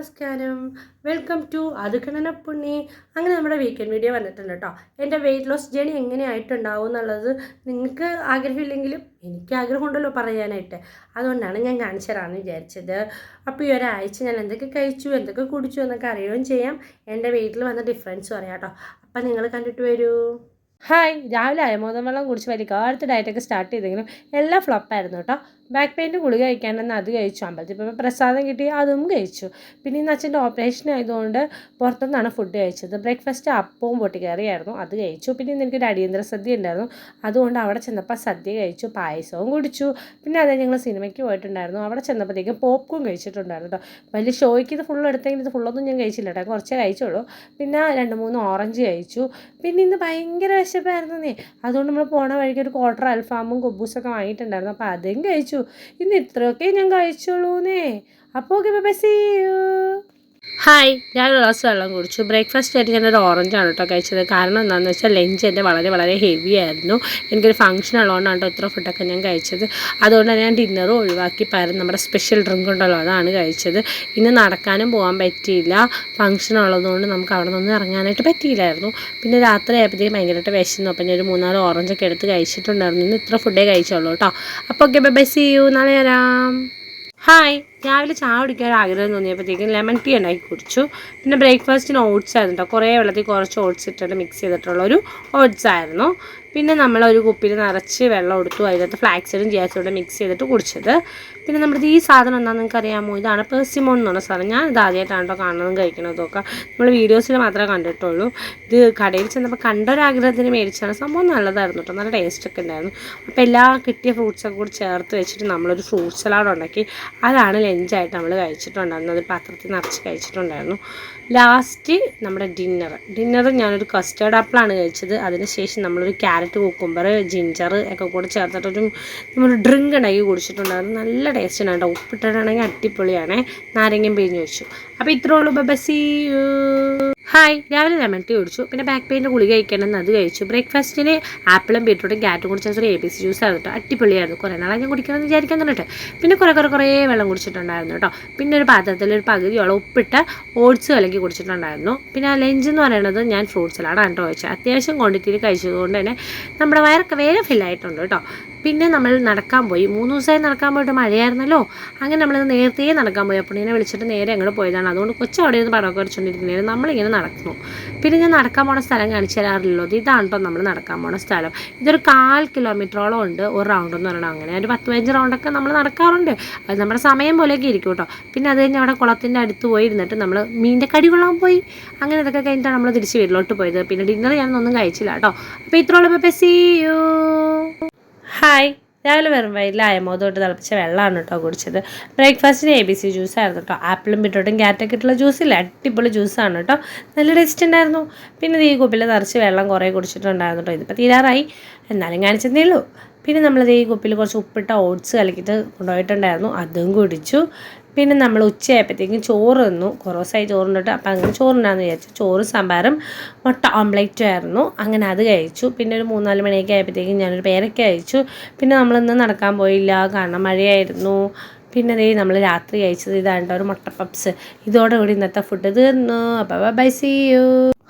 നമസ്കാരം. Welcome to അതുക്കണന Punni അങ്ങനെ നമ്മുടെ വീക്കെൻഡ് വീഡിയോ വന്നിട്ടുണ്ട് കേട്ടോ എന്റെ വെയിറ്റ് ലോസ് ജേണി എങ്ങനെയായിട്ടുണ്ടാവും എന്നുള്ളത് നിങ്ങൾക്ക് ആഗ്രഹമില്ലെങ്കിലും എനിക്ക് ആഗ്രഹമുണ്ടല്ലോ പറയാനായിട്ട്. അതുകൊണ്ടാണ് ഞാൻ കാണിച്ചു തരാമെന്ന് വിചാരിച്ചത്. അപ്പോൾ ഈ ഒരാഴ്ച ഞാൻ എന്തൊക്കെ കഴിച്ചു എന്തൊക്കെ കുടിച്ചു എന്നൊക്കെ അറിയുകയും ചെയ്യാം. എന്റെ വെയിറ്റിൽ വന്ന ഡിഫറൻസ് പറയാം കേട്ടോ അപ്പം നിങ്ങൾ കണ്ടിട്ട് വരൂ. ഹായ്. രാവിലെ അയമോദം വെള്ളം കുടിച്ച് വലിയ കാലത്ത് ഡയറ്റൊക്കെ സ്റ്റാർട്ട് ചെയ്തെങ്കിലും എല്ലാം ഫ്ലപ്പായിരുന്നു കേട്ടോ. ബാക്ക് പെയിന്റെ ഗുളിക കഴിക്കാനെന്ന് അത് കഴിച്ചു. അമ്പലത്തിൽ പോയപ്പോൾ പ്രസാദം കിട്ടി അതും കഴിച്ചു. പിന്നെ ഇന്ന് അച്ഛന്റെ ഓപ്പറേഷൻ ആയതുകൊണ്ട് പുറത്തുനിന്നാണ് ഫുഡ് കഴിച്ചത്. ബ്രേക്ക്ഫാസ്റ്റ് അപ്പവും പൊട്ടിക്കറിയായിരുന്നു അത് കഴിച്ചു. പിന്നെ ഇന്ന് എനിക്കൊരു അടിയന്തര സദ്യ ഉണ്ടായിരുന്നു അതുകൊണ്ട് അവിടെ ചെന്നപ്പോൾ സദ്യ കഴിച്ചു പായസവും കുടിച്ചു. പിന്നെ അതേ ഞങ്ങൾ സിനിമയ്ക്ക് പോയിട്ടുണ്ടായിരുന്നു. അവിടെ ചെന്നപ്പോഴത്തേക്കും പോപ്കോൺ കഴിച്ചിട്ടുണ്ടായിരുന്നു കേട്ടോ. വലിയ ഷോയ്ക്ക് ഇത് ഫുള്ള് എടുത്തെങ്കിൽ ഇത് ഫുള്ളൊന്നും ഞാൻ കഴിച്ചില്ല കേട്ടോ. കുറച്ചേ കഴിച്ചുള്ളൂ. പിന്നെ രണ്ട് മൂന്ന് ഓറഞ്ച് കഴിച്ചു. പിന്നെ ഇന്ന് ഭയങ്കര വിശപ്പായിരുന്നേ അതുകൊണ്ട് നമ്മൾ പോണ വഴിക്ക് ഒരു ക്വാർട്ടർ അൽഫാമും കുബൂസൊക്കെ വാങ്ങിയിട്ടുണ്ടായിരുന്നു. അപ്പോൾ അതും കഴിച്ചു. ഇന്ന് ഇത്രയൊക്കെ ഞാൻ കഴിച്ചോളൂന്നേ അപ്പോൾ ഓക്കെ ബൈ ഹായ് ഞാൻ ഒരു ഗ്ലാസ് വെള്ളം കുടിച്ചു. ബ്രേക്ക്ഫാസ്റ്റ് ആയിട്ട് ഞാനൊരു ഓറഞ്ചാണ് കേട്ടോ കഴിച്ചത്. കാരണം എന്താണെന്ന് വെച്ചാൽ ലഞ്ച് എന്റെ വളരെ വളരെ ഹെവി ആയിരുന്നു. എനിക്കൊരു ഫംഗ്ഷൻ ഉള്ളതുകൊണ്ടാണ് കേട്ടോ ഇത്ര ഫുഡൊക്കെ ഞാൻ കഴിച്ചത്. അതുകൊണ്ട് ഞാൻ ഡിന്നറും ഒഴിവാക്കി. പകരം നമ്മുടെ സ്പെഷ്യൽ ഡ്രിങ്ക് ഉണ്ടല്ലോ അതാണ് കഴിച്ചത്. ഇന്ന് നടക്കാനും പോകാൻ പറ്റിയില്ല. ഫംഗ്ഷൻ ഉള്ളതുകൊണ്ട് നമുക്ക് അവിടെ നിന്ന് ഇറങ്ങാനായിട്ട് പറ്റിയില്ലായിരുന്നു. പിന്നെ രാത്രി ആയപ്പോഴത്തേക്കും ഭയങ്കരമായിട്ട് വിശന്നു. അപ്പം ഞാൻ ഒരു മൂന്നാൽ ഓറഞ്ചൊക്കെ എടുത്ത് കഴിച്ചിട്ടുണ്ടായിരുന്നു. ഇന്ന് ഇത്ര ഫുഡേ കഴിച്ചുള്ളൂ കേട്ടോ അപ്പോൾ okay bye bye see you നാളെ വരാം. ഹായ് രാവിലെ ചായ കുടിക്കാൻ ആഗ്രഹം തോന്നിയപ്പോഴത്തേക്കും ലെമൺ ടീ ഉണ്ടാക്കി കുടിച്ചു. പിന്നെ ബ്രേക്ക്ഫാസ്റ്റിന് ഓട്സ് ആയിരുന്നു കേട്ടോ കുറേ വെള്ളത്തിൽ കുറച്ച് ഓട്സ് ഇട്ടിട്ട് മിക്സ് ചെയ്തിട്ടുള്ള ഒരു ഓട്സ് ആയിരുന്നു. പിന്നെ നമ്മൾ ഒരു കുപ്പിയിൽ നിറച്ച് വെള്ളം എടുത്തു അതിനകത്ത് ഫ്ലാക്സിഡും ജിയാസിഡും മിക്സ് ചെയ്തിട്ട് കുടിച്ചത്. പിന്നെ നമ്മുടെ ഈ സാധനം എന്താണെന്ന് നിങ്ങൾക്ക് അറിയാമോ? ഇതാണ് പേഴ്സിമോൺ എന്ന് പറഞ്ഞ സാധനം. ഞാൻ ഇത് ആദ്യമായിട്ടാണ് കാണുന്നതും കഴിക്കണതും ഒക്കെ. നമ്മൾ വീഡിയോസിൽ മാത്രമേ കണ്ടിട്ടുള്ളൂ. ഇത് കടയിൽ ചെന്നപ്പോൾ കണ്ട ഒരു മേടിച്ചാണ് സംഭവം നല്ലതായിരുന്നു കേട്ടോ നല്ല ടേസ്റ്റ് ഒക്കെ ഉണ്ടായിരുന്നു. അപ്പോൾ എല്ലാ കിട്ടിയ ഫ്രൂട്ട്സൊക്കെ കൂടി ചേർത്ത് വെച്ചിട്ട് നമ്മളൊരു ഫ്രൂട്ട് സലാഡ് ഉണ്ടാക്കി. അതാണ് ലഞ്ചായിട്ട് നമ്മൾ കഴിച്ചിട്ടുണ്ടായിരുന്നു. അത് പാത്രത്തിൽ നിറച്ച് കഴിച്ചിട്ടുണ്ടായിരുന്നു. ലാസ്റ്റ് നമ്മുടെ ഡിന്നർ ഡിന്നർ ഞാനൊരു കസ്റ്റേർഡ് ആപ്പിളാണ് കഴിച്ചത്. അതിനുശേഷം നമ്മളൊരു ക്യാരറ്റ് കുക്കുംബർ ജിഞ്ചർ ഒക്കെ കൂടെ ചേർത്തിട്ടൊരു നമ്മളൊരു ഡ്രിങ്ക് ഉണ്ടാക്കി കുടിച്ചിട്ടുണ്ടായിരുന്നു. നല്ല ടേസ്റ്റ് കേട്ടോ. ഉപ്പിട്ടിട്ടാണെങ്കിൽ അടിപൊളിയാണ്. നാരങ്ങയും പിഴിഞ്ഞ് വെച്ചു. അപ്പോൾ ഇത്രേ ഉള്ളൂ. ബബസി ഹായ് രാവിലെ ലെമൺ ടീ കുടിച്ചു. പിന്നെ ബാക്ക് പെയിന്റെ ഗുളിക കഴിക്കണമെന്ന് അത് കഴിച്ചു. ബ്രേക്ക്ഫാസ്റ്റിന് ആപ്പിളും ബീട്രൂട്ടും ക്യാരറ്റും കൂടി ചേർത്ത് ഒരു എ ബി സി ജ്യൂസ് ആയിരുന്നു കേട്ടോ അടിപൊളിയായിരുന്നു. കുറേ നാളെ ഞാൻ കുടിക്കണമെന്ന് വിചാരിക്കാൻ തന്നിട്ട് പിന്നെ കുറേ കുറേ കുറേ വെള്ളം കുടിച്ചിട്ടുണ്ടായിരുന്നു കേട്ടോ പിന്നെ ഒരു പാത്രത്തിൽ ഒരു പകുതിയോളം ഉപ്പിട്ട് ഓട്സ് കലക്കി കുടിച്ചിട്ടുണ്ടായിരുന്നു. പിന്നെ ലഞ്ച് എന്ന് പറയുന്നത് ഞാൻ ഫ്രൂട്ട്സിലാണ് കേട്ടോ കഴിച്ചത്. അത്യാവശ്യം ക്വാണ്ടിറ്റിയിൽ കഴിച്ചതുകൊണ്ട് തന്നെ നമ്മുടെ വയറൊക്കെ വേഗം ഫില്ലായിട്ടുണ്ട് കേട്ടോ പിന്നെ നമ്മൾ നടക്കാൻ പോയി. മൂന്ന് ദിവസമായി നടക്കാൻ പോയിട്ട് മഴയായിരുന്നല്ലോ. അങ്ങനെ നമ്മൾ നേരത്തെ നടക്കാൻ പോയി. അപ്പോൾ എന്നെ വിളിച്ചിട്ട് നേരെ അങ്ങോട്ട് പോയതാണ്. അതുകൊണ്ട് കൊച്ചു അവിടെ നിന്ന് പടമൊക്കെ വരച്ചുകൊണ്ടിരിക്കുന്നത് നമ്മളിങ്ങനെ നടക്കുന്നു. പിന്നെ ഞാൻ നടക്കാൻ പോണ സ്ഥലം കാണിച്ചു തരാറില്ലല്ലോ. ഇത് ഇതാണ് കേട്ടോ നമ്മൾ നടക്കാൻ പോണ സ്ഥലം. ഇതൊരു കാൽ കിലോമീറ്ററോളം ഉണ്ട് ഒരു റൗണ്ട് എന്ന് പറയുന്നത് അങ്ങനെ ഒരു പത്ത് പതിനഞ്ച് റൗണ്ടൊക്കെ നമ്മൾ നടക്കാറുണ്ട്. അത് നമ്മുടെ സമയം പോലെയൊക്കെ ഇരിക്കും കേട്ടോ. പിന്നെ അത് കഴിഞ്ഞ് അവിടെ കുളത്തിന്റെ അടുത്ത് പോയി ഇരുന്നിട്ട് നമ്മൾ മീനിന്റെ കടി കൊള്ളാൻ പോയി. അങ്ങനെ ഇതൊക്കെ കഴിഞ്ഞിട്ടാണ് നമ്മൾ തിരിച്ച് വീട്ടിലോട്ട് പോയത്. പിന്നെ ഡിന്നർ ഞാനൊന്നും കഴിച്ചില്ല കേട്ടോ. അപ്പോൾ ഇത്രയുള്ള പെപ്പസി ഹായ്. രാവിലെ വെറും വയലിൽ അയമോദോട്ട് തിളപ്പിച്ച വെള്ളമാണ് കേട്ടോ കുടിച്ചത്. ബ്രേക്ക്ഫാസ്റ്റിന് എ ബി സി ജ്യൂസ് ആയിരുന്നു കേട്ടോ. ആപ്പിളും ബിറ്റോട്ടും ക്യാറ്റൊക്കെ ഇട്ടുള്ള ജ്യൂസില്ല അടിപൊളി ജ്യൂസാണ് കേട്ടോ. നല്ല ടേസ്റ്റ് ഉണ്ടായിരുന്നു. പിന്നെ ഈ കുപ്പിൽ നിറച്ച് വെള്ളം കുറേ കുടിച്ചിട്ടുണ്ടായിരുന്നു കേട്ടോ. ഇതിപ്പോൾ തീരാറായി. എന്നാലും കാണിച്ചതേ ഉള്ളൂ. പിന്നെ നമ്മളത് ഈ കുപ്പിൽ കുറച്ച് ഉപ്പിട്ട ഓട്സ് കലക്കിയിട്ട് കൊണ്ടുപോയിട്ടുണ്ടായിരുന്നു. അതും കുടിച്ചു. പിന്നെ നമ്മൾ ഉച്ചയായപ്പോഴത്തേക്കും ചോറ് തന്നു. കുറേ ദിവസമായി ചോറുണ്ടിട്ട് അപ്പം അങ്ങനെ ചോറുണ്ടാന്ന് വിചാരിച്ചു. ചോറ് സാമ്പാറും മുട്ട ഓംലേറ്റും ആയിരുന്നു. അങ്ങനെ അത് കഴിച്ചു. പിന്നെ ഒരു മൂന്നാൽ മണിയൊക്കെ ആയപ്പോഴത്തേക്കും ഞാനൊരു പേരൊക്കെ കഴിച്ചു. പിന്നെ നമ്മളിന്ന് നടക്കാൻ പോയില്ല. കാരണം മഴയായിരുന്നു. പിന്നെ അതേ നമ്മൾ രാത്രി കഴിച്ചത് ഇതാണ് ഒരു മുട്ട പപ്സ്. ഇതോടുകൂടി ഇന്നത്തെ ഫുഡ് തീർന്നു അപ്പോൾ ബൈ സീ യു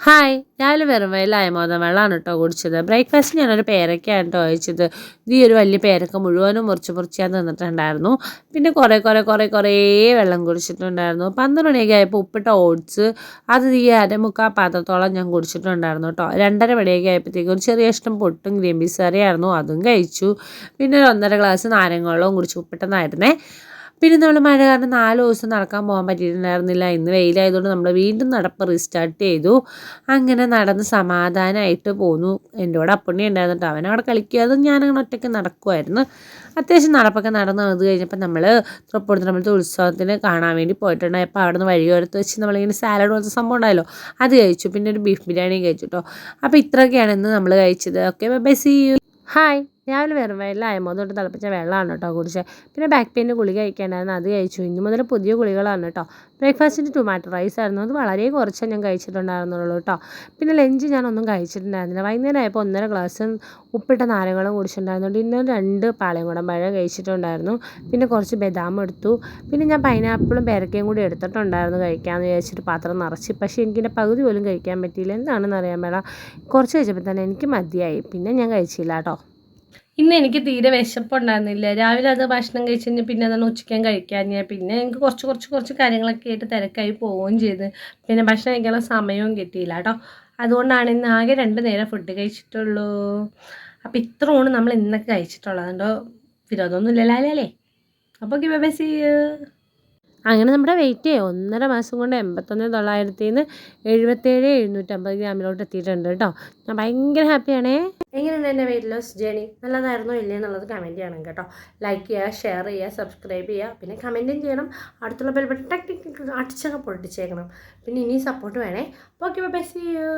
ഹായ് ഞാൻ വെറും വെയിൽ ആയമോദം വെള്ളമാണ് കേട്ടോ കുടിച്ചത്. ബ്രേക്ക്ഫാസ്റ്റ് ഞാനൊരു പേരക്കയാണ് കേട്ടോ കഴിച്ചത്. ഇത് ഈ ഒരു വലിയ പേരക്ക മുഴുവനും മുറിച്ച് മുറിച്ച് ഞാൻ തിന്നിട്ടുണ്ടായിരുന്നു. പിന്നെ കുറേ കുറേ കുറേ കുറേ വെള്ളം കുടിച്ചിട്ടുണ്ടായിരുന്നു. പന്ത്രണ്ട് മണിയൊക്കെ ആയപ്പോൾ ഉപ്പിട്ട ഓട്സ് അത് ഈ അരമുക്കാൽ പാത്രത്തോളം ഞാൻ കുടിച്ചിട്ടുണ്ടായിരുന്നു കേട്ടോ. രണ്ടര മണിയൊക്കെ ആയപ്പോഴത്തേക്കും ഒരു ചെറിയ ഇഷ്ടം പൊട്ടും ഗ്രീൻ പീസ് കറിയായിരുന്നു അതും കഴിച്ചു. പിന്നെ ഒരു ഒന്നര ഗ്ലാസ് നാരങ്ങ വെള്ളവും കുടിച്ച് ഉപ്പിട്ടെന്നായിരുന്നേ പിന്നെ നമ്മൾ മഴ കാരണം നാല് ദിവസം നടക്കാൻ പോകാൻ പറ്റിയിട്ടുണ്ടായിരുന്നില്ല. ഇന്ന് വെയിലായതുകൊണ്ട് നമ്മൾ വീണ്ടും നടപ്പ് റീസ്റ്റാർട്ട് ചെയ്തു. അങ്ങനെ നടന്ന് സമാധാനമായിട്ട് പോന്നു. എന്റെ കൂടെ അപ്പുണ്ണി ഉണ്ടായിരുന്നു കേട്ടോ അവനവിടെ കളിക്കുകയായിരുന്നു ഞാനങ്ങനെ ഒറ്റയ്ക്ക് നടക്കുമായിരുന്നു അത്യാവശ്യം നടപ്പൊക്കെ നടന്ന്. അത് കഴിഞ്ഞപ്പോൾ നമ്മൾ തൃപ്പൂണിത്തറമ്പലത്തെ ഉത്സവത്തിന് കാണാൻ വേണ്ടി പോയിട്ടുണ്ടായി. അപ്പോൾ അവിടെ നിന്ന് വഴിയോരത്ത് വെച്ച് നമ്മളിങ്ങനെ സാലഡ് പോലത്തെ സംഭവം ഉണ്ടായല്ലോ അത് കഴിച്ചു. പിന്നെ ഒരു ബീഫ് ബിരിയാണി കഴിച്ചു കേട്ടോ അപ്പോൾ ഇത്രയൊക്കെയാണ് ഇന്ന് നമ്മൾ കഴിച്ചത്. Okay bye see you hi രാവിലെ വെറും വെള്ളം അയമോ തൊട്ട് തിളപ്പിച്ച വെള്ളമാണ് കേട്ടോ കുടിച്ചത് പിന്നെ ബാക്ക് പെയിന്റെ ഗുളിക കഴിക്കാനായിരുന്നു. അത് കഴിച്ചു. ഇന്ന് മുതൽ പുതിയ ഗുളികളാണ് കേട്ടോ. ബ്രേക്ക്ഫാസ്റ്റിന് ടൊമാറ്റോ റൈസ് ആയിരുന്നു. അത് വളരെ കുറച്ചേ ഞാൻ കഴിച്ചിട്ടുണ്ടായിരുന്നുള്ളൂ കേട്ടോ. പിന്നെ ലഞ്ച് ഞാനൊന്നും കഴിച്ചിട്ടുണ്ടായിരുന്നില്ല. വൈകുന്നേരം ആയപ്പോൾ ഒന്നര ഗ്ലാസ് ഉപ്പിട്ട നാരങ്ങളും കുടിച്ചിട്ടുണ്ടായിരുന്നു. ഡിന്നർ രണ്ട് പാളയംകുടം പഴം കഴിച്ചിട്ടുണ്ടായിരുന്നു. പിന്നെ കുറച്ച് ബദാം എടുത്തു. പിന്നെ ഞാൻ പൈനാപ്പിളും പേരക്കയും കൂടി എടുത്തിട്ടുണ്ടായിരുന്നു കഴിക്കാമെന്ന് വിചാരിച്ചിട്ട് പാത്രം നിറച്ച്. പക്ഷേ എനിക്കിന്റെ പകുതി പോലും കഴിക്കാൻ പറ്റിയില്ല. എന്താണെന്ന് അറിയാൻ മേല. കുറച്ച് കഴിച്ചപ്പോൾ തന്നെ എനിക്ക് മതിയായി. പിന്നെ ഞാൻ കഴിച്ചില്ല കേട്ടോ. ഇന്ന് എനിക്ക് തീരെ വിശപ്പുണ്ടായിരുന്നില്ല രാവിലെ അത് ഭക്ഷണം കഴിച്ച് പിന്നെ അതാണ് ഉച്ചയ്ക്കാൻ കഴിക്കാൻ ഞാൻ പിന്നെ എനിക്ക് കുറച്ച് കുറച്ച് കുറച്ച് കാര്യങ്ങളൊക്കെ ആയിട്ട് തിരക്കായി പോവുകയും ചെയ്ത്. പിന്നെ ഭക്ഷണം കഴിക്കാനുള്ള സമയവും കിട്ടിയില്ല കേട്ടോ. അതുകൊണ്ടാണ് ഇന്ന് ആകെ രണ്ട് നേരം ഫുഡ് കഴിച്ചിട്ടുള്ളൂ. അപ്പോൾ ഇത്രയാണ് നമ്മൾ ഇന്നൊക്കെ കഴിച്ചിട്ടുള്ളത്. അതുകൊണ്ടോ വിരോധമൊന്നും ഇല്ലല്ലോ അല്ലേ അപ്പോൾ ബൈ സി അങ്ങനെ നമ്മുടെ വെയിറ്റ് ഒന്നര മാസം കൊണ്ട് എൺപത്തൊന്ന് തൊള്ളായിരത്തി നിന്ന് എഴുപത്തേഴ് എഴുന്നൂറ്റമ്പത് ഗ്രാമിലോട്ട് എത്തിയിട്ടുണ്ട് കേട്ടോ. ഞാൻ ഭയങ്കര ഹാപ്പിയാണേ എങ്ങനെയുണ്ട് എന്റെ വെയിറ്റ് ലോസ് ജേണി നല്ലതായിരുന്നോ ഇല്ലേ എന്നുള്ളത് കമന്റ് ചെയ്യണം കേട്ടോ. ലൈക്ക് ചെയ്യുക ഷെയർ ചെയ്യുക സബ്സ്ക്രൈബ് ചെയ്യുക പിന്നെ കമന്റും ചെയ്യണം. അടുത്തുള്ള ബെൽ ബട്ടൺ ടെക് ടെക് അടിച്ചൊക്കെ പൊട്ടിച്ചേക്കണം. പിന്നെ ഇനി സപ്പോർട്ട് വേണേ. Okay bye see U